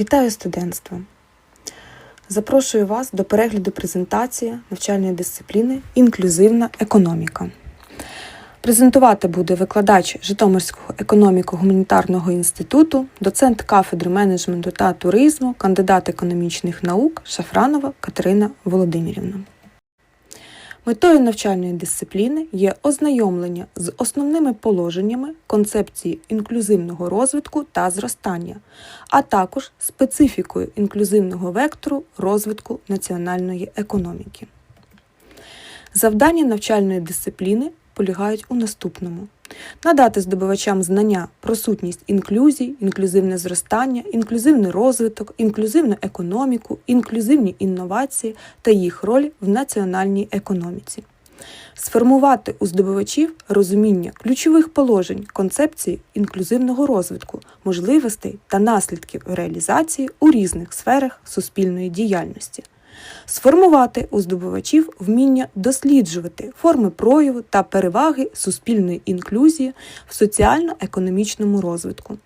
Вітаю студентство! Запрошую вас до перегляду презентації навчальної дисципліни Інклюзивна економіка. Презентувати буде викладач Житомирського економіко-гуманітарного інституту, доцент кафедри менеджменту та туризму, кандидат економічних наук Шафранова Катерина Володимирівна. Метою навчальної дисципліни є ознайомлення з основними положеннями концепції інклюзивного розвитку та зростання, а також специфікою інклюзивного вектору розвитку національної економіки. Завдання навчальної дисципліни полягають у наступному: надати здобувачам знання про сутність інклюзій, інклюзивне зростання, інклюзивний розвиток, інклюзивну економіку, інклюзивні інновації та їх роль в національній економіці. Сформувати у здобувачів розуміння ключових положень концепції інклюзивного розвитку, можливостей та наслідків реалізації у різних сферах суспільної діяльності, сформувати у здобувачів вміння досліджувати форми прояву та переваги суспільної інклюзії в соціально-економічному розвитку,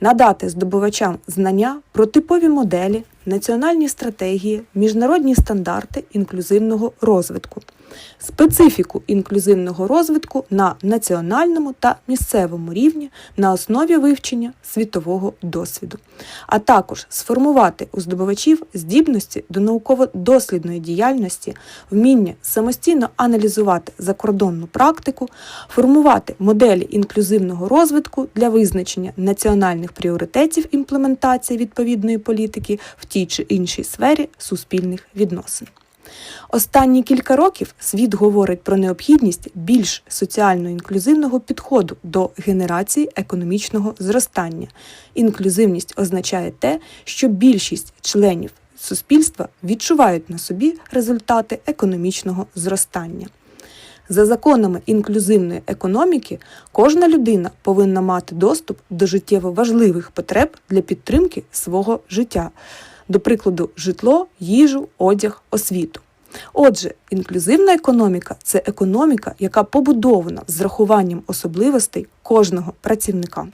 надати здобувачам знання про типові моделі, національні стратегії, міжнародні стандарти інклюзивного розвитку. Специфіку інклюзивного розвитку на національному та місцевому рівні на основі вивчення світового досвіду, а також сформувати у здобувачів здібності до науково-дослідної діяльності, вміння самостійно аналізувати закордонну практику, формувати моделі інклюзивного розвитку для визначення національних пріоритетів імплементації відповідної політики в тій чи іншій сфері суспільних відносин. Останні кілька років світ говорить про необхідність більш соціально-інклюзивного підходу до генерації економічного зростання. Інклюзивність означає те, що більшість членів суспільства відчувають на собі результати економічного зростання. За законами інклюзивної економіки, кожна людина повинна мати доступ до життєво важливих потреб для підтримки свого життя, до прикладу, житло, їжу, одяг, освіту. Отже, інклюзивна економіка це економіка, яка побудована з рахуванням особливостей кожного працівника.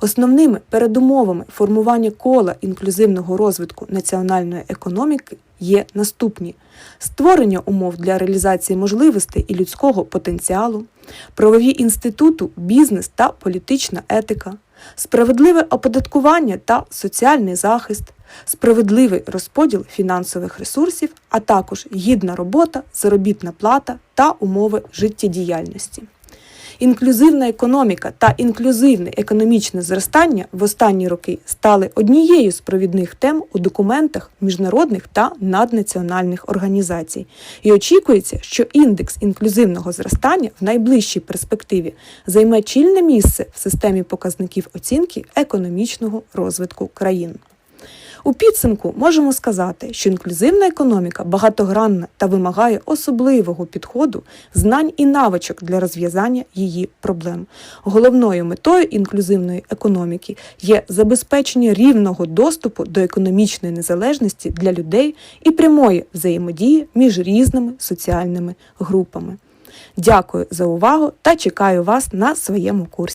Основними передумовами формування кола інклюзивного розвитку національної економіки є наступні: створення умов для реалізації можливостей і людського потенціалу, правові інституту, бізнес та політична етика, справедливе оподаткування та соціальний захист, справедливий розподіл фінансових ресурсів, а також гідна робота, заробітна плата та умови життєдіяльності. Інклюзивна економіка та інклюзивне економічне зростання в останні роки стали однією з провідних тем у документах міжнародних та наднаціональних організацій. І очікується, що індекс інклюзивного зростання в найближчій перспективі займе чільне місце в системі показників оцінки економічного розвитку країн. У підсумку можемо сказати, що інклюзивна економіка багатогранна та вимагає особливого підходу, знань і навичок для розв'язання її проблем. Головною метою інклюзивної економіки є забезпечення рівного доступу до економічної незалежності для людей і прямої взаємодії між різними соціальними групами. Дякую за увагу та чекаю вас на своєму курсі.